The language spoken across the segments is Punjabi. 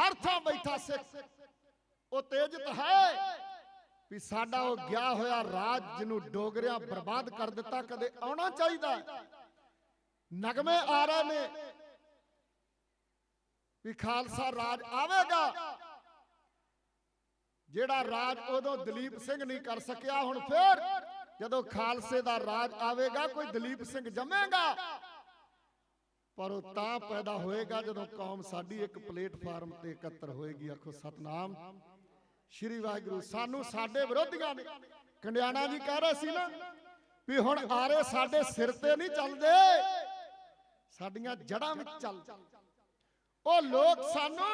ਹਰ ਥਾਂ ਬੈਠਾ ਸਿੱਖ। ਉਹ ਤੇਜਤ ਹੈ ਵੀ ਸਾਡਾ ਉਹ ਗਿਆ ਹੋਇਆ ਰਾਜ ਜਿਹਨੂੰ ਡੋਗਰਿਆਂ ਬਰਬਾਦ ਕਰ ਦਿੱਤਾ ਕਦੇ ਆਉਣਾ ਚਾਹੀਦਾ। ਨਗਮੇ ਆ ਰਹੇ ਨੇ ਵੀ ਖਾਲਸਾ ਰਾਜ ਆਵੇਗਾ। ਜਿਹੜਾ ਰਾਜ ਉਦੋਂ ਦਲੀਪ ਸਿੰਘ ਨਹੀਂ ਕਰ ਸਕਿਆ, ਹੁਣ ਫੇਰ ਜਦੋਂ ਖਾਲਸੇ ਦਾ ਰਾਜ ਆਵੇਗਾ, ਕੋਈ ਦਲੀਪ ਸਿੰਘ ਜੰਮੇਗਾ। ਪਰ ਉਹ ਤਾਂ ਪੈਦਾ ਹੋਏਗਾ ਜਦੋਂ ਕੌਮ ਸਾਡੀ ਇੱਕ ਪਲੇਟਫਾਰਮ ਤੇ ਇਕੱਤਰ ਹੋਏਗੀ। ਆਖੋ, ਸਤਨਾਮ। ਸ਼੍ਰੀ ਵਾਹਿਗੁਰੂ, ਸਾਨੂੰ ਸਾਡੇ ਵਿਰੋਧੀਆਂ ਨੇ ਕੰਡਿਆਣਾ ਜੀ ਕਹਿ ਰਹੇ ਸੀ ਨਾ ਵੀ ਹੁਣ ਆਰੇ ਸਾਡੇ ਸਿਰ ਤੇ ਨਹੀਂ ਚੱਲਦੇ। ਸਾਡੀਆਂ ਜੜਾਂ ਵਿੱਚ ਚੱਲ। ਉਹ ਲੋਕ ਸਾਨੂੰ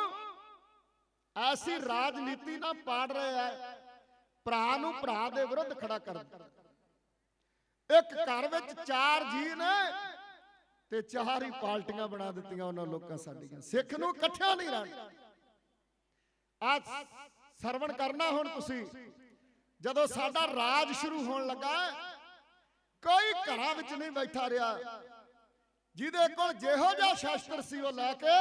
ਐਸੀ ਰਾਜਨੀਤੀ ਨਾਲ ਪਾੜ ਰਹੇ ਐ, ਭਰਾ ਨੂੰ ਭਰਾ ਦੇ ਵਿਰੁੱਧ ਖੜਾ ਕਰ ਇੱਕ ਘਰ ਵਿੱਚ ਚਾਰ ਜੀ ਨੇ ਤੇ ਚਾਰ ਹੀ ਪਾਰਟੀਆਂ ਬਣਾ ਦਿੱਤੀਆਂ ਉਹਨਾਂ ਲੋਕਾਂ ਸਾਡੀਆਂ। ਸਿੱਖ ਨੂੰ ਇਕੱਠਿਆਂ ਨਹੀਂ ਰਹਿਣਾ। ਆ ਸਰਵਣ ਕਰਨਾ ਹੁਣ ਤੁਸੀਂ। ਜਦੋਂ ਸਾਡਾ ਰਾਜ ਸ਼ੁਰੂ ਹੋਣ ਲੱਗਾ, ਕੋਈ ਘਰਾਂ ਵਿੱਚ ਨਹੀਂ ਬੈਠਾ ਰਿਹਾ। ਜਿਹਦੇ ਕੋਲ ਜਿਹੋ ਜਿਹਾ ਸ਼ਾਸਤਰ ਸੀ ਉਹ ਲੈ ਕੇ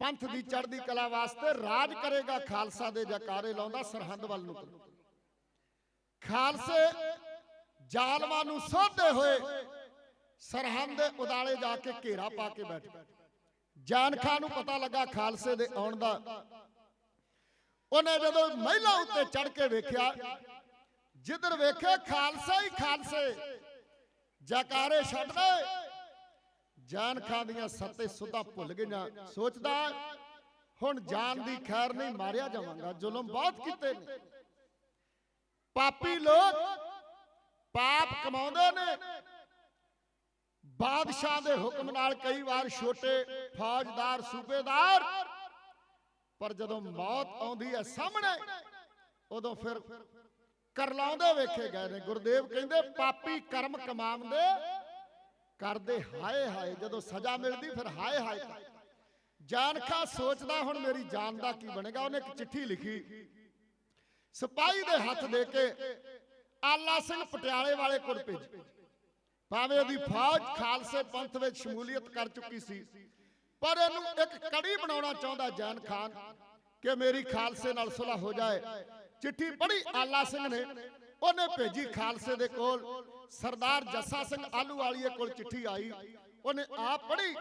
ਪੰਥ ਦੀ ਚੜ੍ਹਦੀ ਕਲਾ ਵਾਸਤੇ ਰਾਜ ਕਰੇਗਾ, ਖਾਲਸਾ ਦੇ ਜਕਾਰੇ ਲਾਉਂਦਾ, ਸਰਹੰਦ ਵੱਲ ਨੂੰ ਖਾਲਸੇ ਜ਼ਾਲਮਾਂ ਨੂੰ ਸੋਧਦੇ ਹੋਏ ਸਰਹੰਦ ਦੇ ਉਦਾਲੇ ਜਾ ਕੇ ਘੇਰਾ ਪਾ ਕੇ ਬੈਠ ਜਾਨ ਖਾਨ ਨੂੰ ਪਤਾ ਲੱਗਾ ਖਾਲਸੇ ਦੇ ਆਉਣ ਦਾ। ਉਹਨੇ ਜਦੋਂ ਮਹਿਲਾ ਉੱਤੇ ਚੜ ਕੇ ਵੇਖਿਆ, ਜਿੱਧਰ ਵੇਖੇ ਖਾਲਸਾ ਹੀ ਖਾਲਸੇ, ਜਕਾਰੇ ਛੱਡਦੇ ਜਾਨ ਖਾਨ ਦੀਆਂ ਸੱਤੇ ਸੁਧਾ ਭੁੱਲ ਗਈਆਂ। ਸੋਚਦਾ, ਹੁਣ ਜਾਨ ਦੀ ਖੈਰ ਨਹੀਂ ਮਾਰਿਆ ਜਾਵਾਂਗਾ, ਜ਼ੁਲਮ ਬਹੁਤ ਕੀਤੇ ਨੇ। ਪਾਪੀ ਲੋਕ ਪਾਪ ਕਮਾਉਂਦੇ ਨੇ। ਬਾਦਸ਼ਾਹ ਦੇ ਹੁਕਮ ਨਾਲ ਕਈ ਵਾਰ ਛੋਟੇ ਫੌਜਦਾਰ, ਸੂਬੇਦਾਰ, ਪਰ ਜਦੋਂ ਮੌਤ ਆਉਂਦੀ ਹੈ ਸਾਹਮਣੇ, ਉਦੋਂ ਫਿਰ ਕਰਲਾਉਂਦੇ ਵੇਖੇ ਗਏ ਨੇ। ਗੁਰਦੇਵ ਕਹਿੰਦੇ, ਪਾਪੀ ਕਰਮ ਕਮਾਉਂਦੇ ਕਰਦੇ ਹਾਏ ਹਾਏ, ਜਦੋਂ ਸਜ਼ਾ ਮਿਲਦੀ ਫਿਰ ਹਾਏ ਹਾਏ ਕਰ। ਜਾਨਖਾ ਸੋਚਦਾ, ਹੁਣ ਮੇਰੀ ਜਾਨ ਦਾ ਕੀ ਬਣੇਗਾ? ਉਹਨੇ ਇੱਕ ਚਿੱਠੀ ਲਿਖੀ। ਸਿਪਾਹੀ ਦੇ ਹੱਥ ਦੇ ਕੇ ਆਲਾ ਸਿੰਘ ਪਟਿਆਲੇ ਵਾਲੇ ਕੋਲ ਭੇਜੀ। ਭਾਵੇਂ ਉਹਦੀ ਫੌਜ ਖਾਲਸੇ ਪੰਥ ਵਿੱਚ ਸ਼ਮੂਲੀਅਤ ਕਰ ਚੁੱਕੀ ਸੀ, ਪਰ ਇਹਨੂੰ ਇੱਕ ਕੜੀ ਬਣਾਉਣਾ ਚਾਹੁੰਦਾ ਜੈਨ ਖਾਨ ਕਿ ਮੇਰੀ ਖਾਲਸੇ ਨਾਲ ਸੁਲਹ ਹੋ ਜਾਏ। ਚਿੱਠੀ ਪੜ੍ਹੀ ਆਲਾ ਸਿੰਘ ਨੇ, ਉਹਨੇ ਭੇਜੀ ਖਾਲਸੇ ਦੇ ਕੋਲ। ਸਰਦਾਰ ਜੱਸਾ ਸਿੰਘ ਆਲੂ ਵਾਲੀਏ ਕੋਲ ਚਿੱਠੀ ਆਈ, ਉਹਨੇ ਆਪ ਪੜ੍ਹੀ,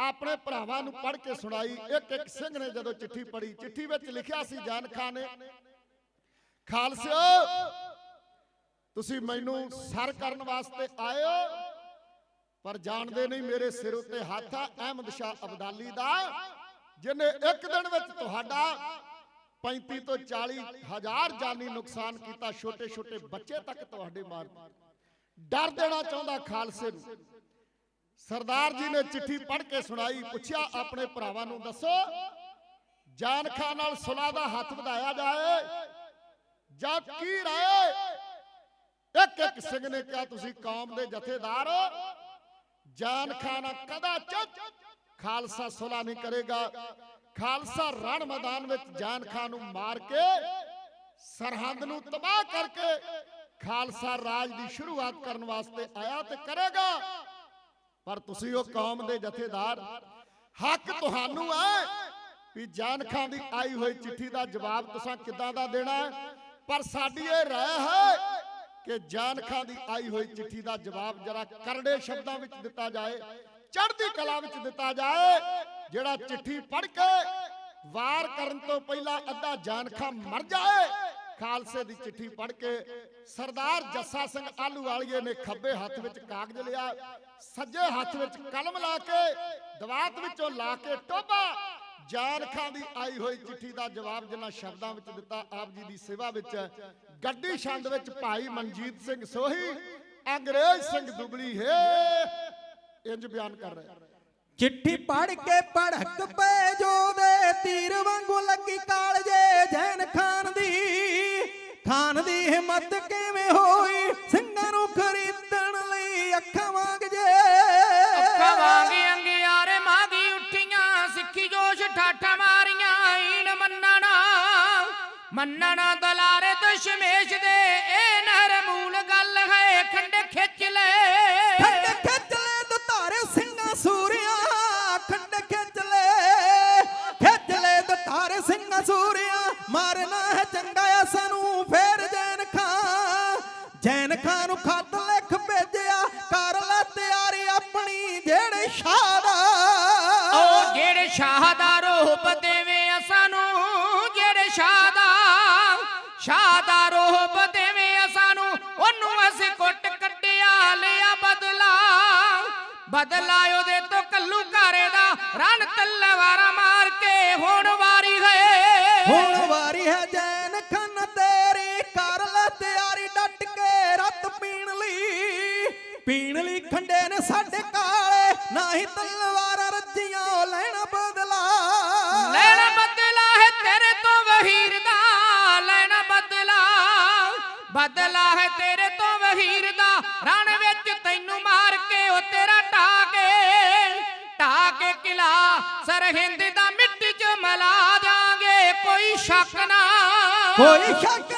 ਆਪਣੇ ਭਰਾਵਾਂ ਨੂੰ ਪੜ੍ਹ ਕੇ ਸੁਣਾਈ। ਇੱਕ ਇੱਕ ਸਿੰਘ ਨੇ ਜਦੋਂ ਚਿੱਠੀ ਪੜ੍ਹੀ, ਚਿੱਠੀ ਵਿੱਚ ਲਿਖਿਆ ਸੀ ਜਾਨ ਖਾਨ ਨੇ, ਖਾਲਸਿਓ ਤੁਸੀਂ ਮੈਨੂੰ ਸਰ ਕਰਨ ਵਾਸਤੇ ਆਏ ਪਰ ਜਾਣਦੇ ਨਹੀਂ ਮੇਰੇ ਸਿਰ ਉੱਤੇ ਹੱਥ ਆ, ਅਹਿਮਦ ਸ਼ਾਹ ਅਬਦਾਲੀ ਦਾ, ਜਿਨੇ ਇੱਕ ਦਿਨ ਵਿੱਚ ਤੁਹਾਡਾ 35 ਤੋਂ 40 ਹਜ਼ਾਰ ਜਾਨੀ ਨੁਕਸਾਨ ਕੀਤਾ ਛੋਟੇ ਛੋਟੇ ਬੱਚੇ ਤੱਕ ਤੁਹਾਡੇ ਮਾਰ ਡਰ ਦੇਣਾ ਚਾਹੁੰਦਾ ਖਾਲਸੇ ਨੂੰ। ਸਰਦਾਰ ਜੀ ਨੇ ਚਿੱਠੀ ਪੜ੍ਹ ਕੇ ਸੁਣਾਈ, ਪੁੱਛਿਆ, ਆਪਣੇ ਭਰਾਵਾਂ ਨੂੰ ਦੱਸੋ, ਜਾਨ ਖਾਨ ਨਾਲ ਸੁਲਾਹ ਦਾ ਹੱਥ ਵਧਾਇਆ ਜਾਏ ਜਾਂ ਕੀ ਰਾਏ? ਇੱਕ ਇੱਕ ਸਿੰਘ ਨੇ ਕਿਹਾ, ਤੁਸੀਂ ਕੌਮ ਦੇ ਜਥੇਦਾਰ ਜਾਨ ਖਾਨਾ ਕਦਾ ਖਾਲਸਾ ਸੁਲਾ ਨਹੀਂ ਕਰੇਗਾ। ਖਾਲਸਾ ਰਣ ਮੈਦਾਨ ਵਿੱਚ ਜਾਨ ਖਾਨ ਨੂੰ ਮਾਰ ਕੇ ਸਰਹੰਦ ਨੂੰ ਤਬਾਹ ਕਰਕੇ ਖਾਲਸਾ ਰਾਜ ਦੀ ਸ਼ੁਰੂਆਤ ਕਰਨ ਵਾਸਤੇ ਆਇਆ ਤੇ ਕਰੇਗਾ। ਪਰ ਤੁਸੀਂ ਉਹ ਕੌਮ ਦੇ ਜਥੇਦਾਰ, ਹੱਕ ਤੁਹਾਨੂੰ ਹੈ ਵੀ ਜਾਨ ਖਾਨ ਦੀ ਆਈ ਹੋਈ ਚਿੱਠੀ ਦਾ ਜਵਾਬ ਤੁਸੀਂ ਕਿੱਦਾਂ ਦਾ ਦੇਣਾ ਪਰ ਸਾਡੀ ਇਹ ਰਾਏ ਹੈ ਕਿ ਜਾਨ ਖਾਨ ਦੀ ਆਈ ਹੋਈ ਚਿੱਠੀ ਦਾ ਜਵਾਬ ਜਰਾ ਕਰੜੇ ਸ਼ਬਦਾਂ ਵਿੱਚ ਦਿੱਤਾ ਜਾਏ, ਚੜ੍ਹਦੀ ਕਲਾ ਵਿੱਚ ਦਿੱਤਾ ਜਾਏ, ਜਿਹੜਾ ਚਿੱਠੀ ਪੜ੍ਹ ਕੇ ਵਾਰ ਕਰਨ ਤੋਂ ਪਹਿਲਾਂ ਅੱਧਾ ਜਾਨ ਖਾਨ ਮਰ ਜਾਏ, ਖਾਲਸੇ ਦੀ ਚਿੱਠੀ ਪੜ੍ਹ ਕੇ ਸਰਦਾਰ ਜੱਸਾ ਸਿੰਘ ਆਲੂ ਵਾਲੀਏ ਨੇ ਖੱਬੇ ਹੱਥ ਵਿੱਚ ਕਾਗਜ਼ ਲਿਆ, ਸੱਜੇ ਹੱਥ ਵਿੱਚ ਕਲਮ ਲਾ ਕੇ, ਦਵਾਤ ਵਿੱਚੋਂ ਲਾ ਕੇ ਟੋਬਾ ਜਾਨ ਖਾਨ ਦੀ ਆਈ ਹੋਈ ਚਿੱਠੀ ਦਾ ਜਵਾਬ ਜਿਨ੍ਹਾਂ ਸ਼ਬਦਾਂ ਵਿੱਚ ਦਿੱਤਾ, ਆਪ ਜੀ ਦੀ ਸੇਵਾ ਵਿੱਚ, ਗੱਡੀ ਛੰਦ ਵਿੱਚ ਭਾਈ ਮਨਜੀਤ ਸਿੰਘ ਸੋਹੀ, ਅੰਗਰੇਜ਼ ਸਿੰਘ ਦੁਬਲੀ, ਹੈ, ਇੰਜ ਬਿਆਨ ਕਰ ਰਿਹਾ। ਚਿੱਠੀ ਪੜ ਕੇ ਪੜਕ ਪਏ ਜੋ ਦੇ ਤੀਰ ਵਾਂਗੂ ਲੱਗੀ ਕਾਲਜੇ ਜੈਨ ਖਾਨ ਦੀ। ਖਾਨ ਦੀ ਹਿੰਮਤ ਕਿਵੇਂ ਹੋਈ? ਸਿੰਘਾਂ ਨੂੰ ਖਰੀਦਣ ਮੰਨਣਾ ਦਲਾਰੇ ਦਸ਼ਮੇਸ਼ ਦੇ ਇਹ ਨਰ ਮੂਲ ਗੱਲ ਹੈ ਖੰਡ ਖਿੱਚ ਲੈ। ਖੰਡ ਖਿੱਚ ਲੈ ਦੁਤਾਰੇ ਸਿੰਘਾਂ ਸੂਰਿਆ ਖੰਡ ਖਿੱਚ ਲੈ। ਖਿੱਚ ਸਾਰੇ ਸਿੰਘਾਂ ਸੂਰਿਆ ਮਾਰਨਾ ਹੈ ਚੰਗਾ ਆ ਸਾਨੂੰ ਫੇਰ ਜੈਨ ਖਾਂ ਜੈਨ ਖਾਂ ਨੂੰ ਖੱਤ ਲਿਖ ਭੇਜਿਆ ਕਰ ਲੈ ਤਿਆਰੀ ਆਪਣੀ ਜਿਹੜੇ ਸ਼ਾਹ ਦਾ ਉਹ ਜਿਹੜੇ ਸ਼ਾਹ ਦਾ ਰੂਪ ਦੇਵੇ। ਸ਼ਾਹ ਦਾ ਰੂਪ ਦੇਵੇ ਸਾਨੂੰ ਉਹਨੂੰ ਅਸੀਂ ਕੁੱਟ ਕੱਟਿਆ ਲਿਆ ਬਦਲਾ। ਬਦਲਾ ਉਹਦੇ ਤੋਂ ਕੱਲੂ ਘਾਰੇ ਦਾ ਰਨ ਤਲਵਾਰਾਂ ਮਾਰ ਕੇ ਹੁਣ ਵਾਰੀ ਹੈ। ਹੁਣ ਵਾਰੀ ਹੈ ਜੈਨ ਖੰਨ ਤੇਰੀ ਕਰ ਲੈ ਤਿਆਰੀ ਡਟ ਕੇ ਰਤ ਪੀਣ ਲਈ। ਪੀਣ ਲਈ ਖੰਡੇ ਨੇ ਸਾਡੇ ਕਾਲੇ, ਨਾ ਹੀ ਬਦਲਾ ਹੈ ਤੇਰੇ ਤੋਂ ਵਹੀਰ ਦਾ, ਰਣ ਵਿੱਚ ਤੈਨੂੰ ਮਾਰ ਕੇ ਉਹ ਤੇਰਾ ਢਾ ਕੇ ਢਾ ਕੇ ਕਿਲਾ, ਸਰਹਿੰਦ ਦਾ ਮਿੱਟੀ 'ਚ ਮਲਾ ਦਿਆਂਗੇ, ਕੋਈ ਸ਼ੱਕ ਨਾ। ਕੋਈ ਸ਼ੱਕ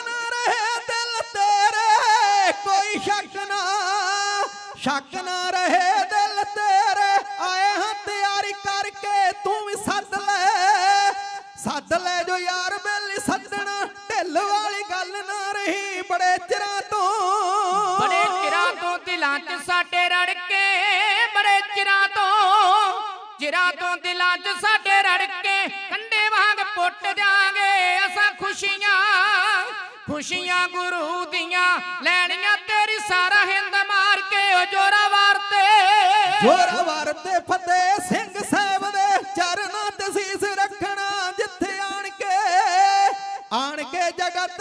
ਬੜੇ ਚਿਰਾਂ ਤੋਂ। ਬੜੇ ਚਿਰਾਂ ਤੋਂ ਦਿਲਾਂ 'ਚ ਸਾਡੇ ਰੜ ਕੇ ਬੜੇ ਚਿਰਾਂ ਤੋਂ ਚਿਰਾਂ ਤੋਂ ਦਿਲਾਂ 'ਚ ਸਾਡੇ ਰੜ ਕੇ ਕੰਡੇ ਵਾਂਗ ਪੁੱਟ ਦਿਆਂਗੇ ਅਸਾਂ ਖੁਸ਼ੀਆਂ ਖੁਸ਼ੀਆਂ ਗੁਰੂ ਦੀਆਂ ਲੈਣੀਆਂ ਤੇਰੀ ਸਾਰਾ ਹਿੰਦ ਮਾਰ ਕੇ ਉਹ ਜੋਰਾਵਰ ਤੇ। ਜੋਰਾਵਰ ਤੇ ਫਤਿਹ ਸਿੰਘ ਸਾਹਿਬ ਦੇ ਚਰਨਾਂ ਤੇ ਸੀਸ ਰੱਖਣਾ ਜਿੱਥੇ ਆਣ ਕੇ ਆਣ ਕੇ ਜਗਤ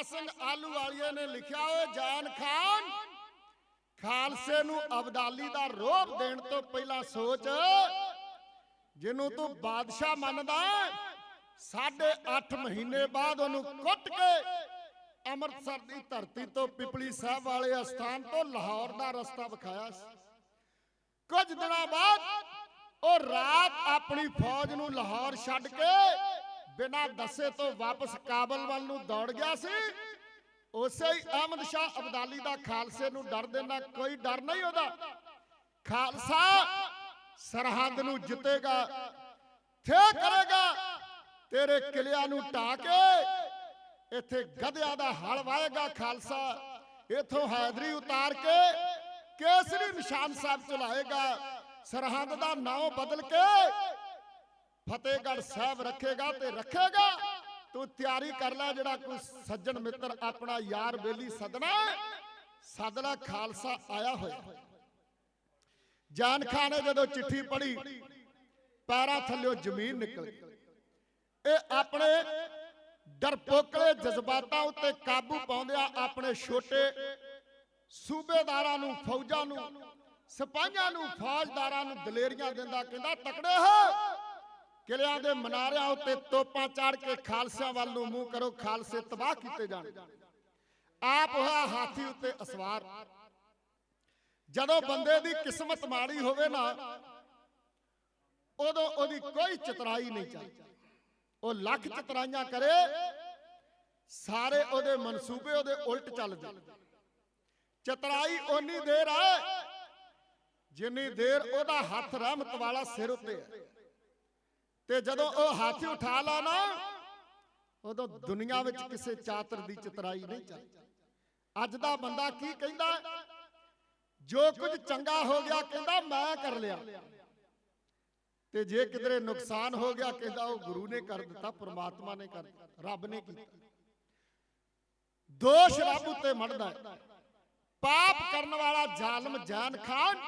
ਸਰਦਾਰ ਸਿੰਘ ਆਲੂ ਵਾਲੀਏ ਨੇ ਲਿਖਿਆ ਓਏ, ਜਾਨ ਖਾਨ। ਖਾਲਸੇ ਨੂੰ ਅਬਦਾਲੀ ਦਾ ਰੋਪ ਦੇਣ ਤੋਂ ਪਹਿਲਾਂ ਸੋਚ, ਜਿਹਨੂੰ ਤੂੰ ਬਾਦਸ਼ਾਹ ਮੰਨਦਾ ਸਾਢੇ 8 ਮਹੀਨੇ ਬਾਅਦ ਉਹਨੂੰ ਕੁੱਟ ਕੇ ਅੰਮ੍ਰਿਤਸਰ ਦੀ ਧਰਤੀ ਤੋਂ ਪਿਪਲੀ ਸਾਹਿਬ ਵਾਲੇ ਅਸਥਾਨ ਤੋਂ ਲਾਹੌਰ ਦਾ ਰਸਤਾ ਵਿਖਾਇਆ ਸੀ। ਕੁਝ ਦਿਨਾਂ ਬਾਅਦ ਉਹ ਰਾਤ ਆਪਣੀ ਫੌਜ ਨੂੰ ਲਾਹੌਰ ਛੱਡ ਕੇ ਬਿਨਾਂ ਦੱਸੇ ਤੋਂ ਵਾਪਸ ਕਾਬਲ ਵੱਲ ਨੂੰ ਦੌੜ ਗਿਆ ਸੀ। ਉਸੇ ਹੀ ਅਹਿਮਦ ਸ਼ਾਹ ਅਬਦਾਲੀ ਦਾ ਖਾਲਸੇ ਨੂੰ ਡਰ ਦੇਣਾ ਕੋਈ ਡਰ ਨਹੀਂ ਉਹਦਾ। ਖਾਲਸਾ ਸਰਹੱਦ ਨੂੰ ਜਿੱਤੇਗਾ। ਥੇ ਕਰੇਗਾ। ਤੇਰੇ ਕਿਲਿਆਂ ਨੂੰ ਢਾ ਕੇ। ਇੱਥੇ ਗਧਿਆਂ ਦਾ ਹਲ ਵਾਏਗਾ ਖਾਲਸਾ। ਇਥੋਂ ਹੈਦਰੀ ਉਤਾਰ ਕੇ ਕੇਸਰੀ ਨਿਸ਼ਾਨ ਸਾਹਿਬ ਚਲਾਏਗਾ। ਸਰਹੰਦ ਦਾ ਨਾਮ ਬਦਲ ਕੇ ਫਤਿਹਗੜ੍ਹ ਸਾਹਿਬ ਰੱਖੇਗਾ ਤੇ ਰੱਖੇਗਾ। ਤੂੰ ਤਿਆਰੀ ਕਰ ਲੈ ਜਿਹੜਾ ਕੋਈ ਸੱਜਣ ਮਿੱਤਰ ਆਪਣਾ ਯਾਰ ਬੇਲੀ ਸਦਨਾ ਸਦਲਾ ਖਾਲਸਾ ਆਇਆ ਹੋਇਆ। ਜਾਨ ਖਾਨ ਨੇ ਜਦੋਂ ਚਿੱਠੀ ਪੜ੍ਹੀ, ਪੈਰਾਂ ਥੱਲਿਓ ਜ਼ਮੀਨ ਨਿਕਲ। ਗਈ ਇਹ ਆਪਣੇ ਡਰਪੋਕਲੇ ਜਜ਼ਬਾਤਾਂ ਉੱਤੇ ਕਾਬੂ ਪਾਉਂਦਿਆਂ ਆਪਣੇ ਛੋਟੇ ਸੂਬੇਦਾਰਾਂ ਨੂੰ, ਫੌਜਾਂ ਨੂੰ, ਸਿਪਾਹੀਆਂ ਨੂੰ, ਫੌਜਦਾਰਾਂ ਨੂੰ ਦਲੇਰੀਆਂ ਦਿੰਦਾ, ਕਹਿੰਦਾ, ਤਕੜੇ ਹੋ। ਕਿਲਿਆਂ ਦੇ ਮਨਾਰਿਆਂ ਉੱਤੇ ਤੋਪਾਂ ਚਾੜ ਕੇ ਖਾਲਸਿਆਂ ਵੱਲ ਨੂੰ ਮੂੰਹ ਕਰੋ, ਖਾਲਸੇ ਤਬਾਹ ਕੀਤੇ ਜਾਣ। ਆਪ ਹੋਇਆ ਹਾਥੀ ਉੱਤੇ ਅਸਵਾਰ। ਜਦੋਂ ਬੰਦੇ ਦੀ ਕਿਸਮਤ ਮਾੜੀ ਹੋਵੇ ਨਾ, ਉਦੋਂ ਉਹਦੀ ਕੋਈ ਚਤਰਾਈ ਨਹੀਂ ਚੱਲਦੀ। ਉਹ ਲੱਖ ਚਤਰਾਈਆਂ ਕਰੇ, ਸਾਰੇ ਉਹਦੇ ਮਨਸੂਬੇ ਉਹਦੇ ਉਲਟ ਚੱਲਦੇ ਚਤਰਾਈ ਓਨੀ ਦੇਰ ਹੈ ਜਿੰਨੀ ਦੇਰ ਉਹਦਾ ਹੱਥ ਰਹਿਮਤ ਵਾਲਾ ਸਿਰ ਉੱਤੇ ਹੈ ਤੇ ਜਦੋਂ ਉਹ ਹੱਥ ਉਠਾ ਲਾ ਨਾ ਉਦੋਂ ਦੁਨੀਆ ਵਿੱਚ ਕਿਸੇ ਚਾਤਰ ਦੀ ਚਤਰਾਈ ਨਹੀਂ ਚੱਲਦੀ ਅੱਜ ਦਾ ਬੰਦਾ ਕੀ ਕਹਿੰਦਾ? ਜੋ ਕੁਝ ਚੰਗਾ ਹੋ ਗਿਆ ਕਹਿੰਦਾ ਮੈਂ ਕਰ ਲਿਆ। ਤੇ ਜੇ ਕਿਧਰੇ ਨੁਕਸਾਨ ਹੋ ਗਿਆ ਕਹਿੰਦਾ ਉਹ ਗੁਰੂ ਨੇ ਕਰ ਦਿੱਤਾ ਪ੍ਰਮਾਤਮਾ ਨੇ ਕਰ ਦਿੱਤਾ ਰੱਬ ਨੇ ਕੀਤਾ। ਦੋਸ਼ ਰੱਬ ਉੱਤੇ ਮੜਦਾ। ਪਾਪ ਕਰਨ ਵਾਲਾ ਜ਼ਾਲਮ ਜਾਨ ਖਾਨ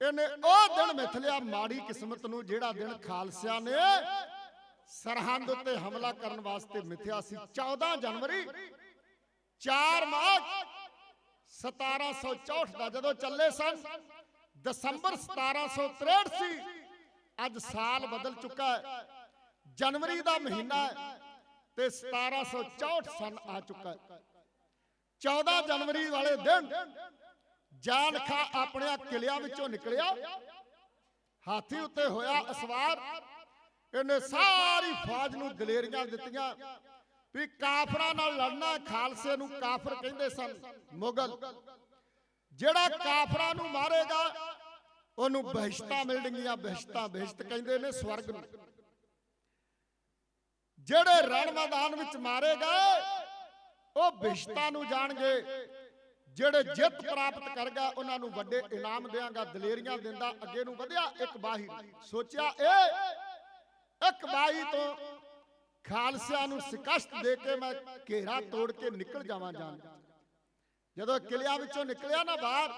ਇਹਨੇ ਉਹ ਦਿਨ ਮਿਥ ਲਿਆ ਮਾੜੀ ਕਿਸਮਤ ਨੂੰ ਜਿਹੜਾ ਦਿਨ ਖਾਲਸਿਆਂ ਨੇ ਸਰਹੰਦ ਉੱਤੇ ਹਮਲਾ ਕਰਨ ਵਾਸਤੇ ਮਿਥਿਆ ਸੀ। 14 ਜਨਵਰੀ 4 ਮਾਰਚ 1764 ਦਾ ਜਦੋਂ ਚੱਲੇ ਸਨ ਦਸੰਬਰ 1763 ਸੀ ਅੱਜ ਸਾਲ ਬਦਲ ਚੁੱਕਾ ਹੈ। ਜਨਵਰੀ ਦਾ ਮਹੀਨਾ ਹੈ ਤੇ 1764 ਸਨ ਆ ਚੁੱਕਾ ਹੈ। 14 ਜਨਵਰੀ ਵਾਲੇ ਦਿਨ ਜਾਨ ਖਾ ਆਪਣੇ ਕਿਲਿਆਂ ਵਿੱਚੋਂ ਨਿਕਲਿਆ। ਹਾਥੀ ਉੱਤੇ ਹੋਇਆ ਅਸਵਾਰ। ਇਹਨੇ ਸਾਰੀ ਫੌਜ ਨੂੰ ਦਲੇਰੀਆਂ ਦਿੱਤੀਆਂ। ਵੀ ਕਾਫਰਾਂ ਨਾਲ ਲੜਨਾ ਖਾਲਸੇ ਨੂੰ ਕਾਫਰ ਕਹਿੰਦੇ ਸਨ। ਮੁਗਲ। ਜਿਹੜਾ ਕਾਫਰਾਂ ਨੂੰ ਮਾਰੇਗਾ ਉਹਨੂੰ ਬਹਿਸ਼ਤਾਂ ਮਿਲਣਗੀਆਂ। ਬਹਿਸ਼ਤਾਂ ਬਹਿਸ਼ਤ ਕਹਿੰਦੇ ਨੇ ਸਵਰਗ ਨੂੰ। ਜਿਹੜੇ ਰਣ ਮੈਦਾਨ ਵਿੱਚ ਮਾਰੇਗਾ ਉਹ ਬਹਿਸ਼ਤਾਂ ਨੂੰ ਜਾਣਗੇ। ਜਿਹੜੇ ਜਿੱਤ ਪ੍ਰਾਪਤ ਕਰਗਾ, ਉਹਨਾਂ ਨੂੰ ਵੱਡੇ ਇਨਾਮ ਦੇਵਾਂਗਾ ਦਲੇਰੀਆਂ ਦਿੰਦਾ, ਅੱਗੇ ਨੂੰ ਵਧਿਆ ਇੱਕ ਬਾਹੀ ਸੋਚਿਆ ਇਹ ਇੱਕ ਬਾਹੀ ਤੋਂ ਖਾਲਸਿਆਂ ਨੂੰ ਸ਼ਿਕਸਤ ਦੇ ਕੇ ਮੈਂ ਘੇਰਾ ਤੋੜ ਕੇ ਨਿਕਲ ਜਾਵਾਂ ਜਾਨ ਜਦੋਂ ਕਿਲਿਆਂ ਵਿੱਚੋਂ ਨਿਕਲਿਆ ਨਾ ਬਾਹਰ